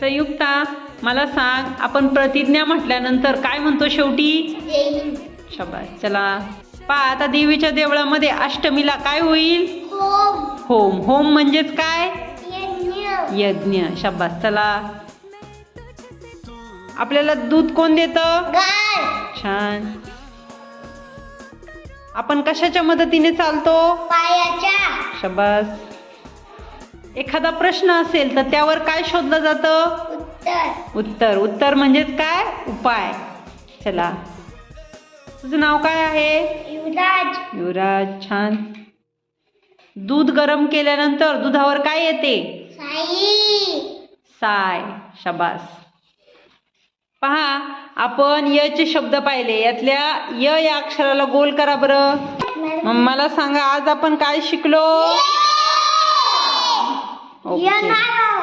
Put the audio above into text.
संयुक्ता मला सांग आपण प्रतिज्ञा म्हटल्यानंतर काय म्हणतो शेवटी? शाबास. चला. पा आता देवीच्या देवळामध्ये अष्टमीला काय होईल? होम. होम होम म्हणजेच काय? यज्ञ. शाबास चला. आपल्याला दूध कोण देतं? गाय. छान. आपण कशाच्या मदतीने चालतो? शबास. एखादा प्रश्न असेल तर त्यावर काय शोधलं जातं? उत्तर. उत्तर. उत्तर म्हणजेच काय? उपाय. चला. तुझं नाव काय आहे? युवराज. युवराज छान. दूध गरम केल्यानंतर दुधावर काय येते? साई. साय. शबास. पहा आपण यचे शब्द पाहिले. यातल्या य या अक्षराला गोल करा बरं. मग? मला सांगा आज आपण काय शिकलो? 爷爷来了。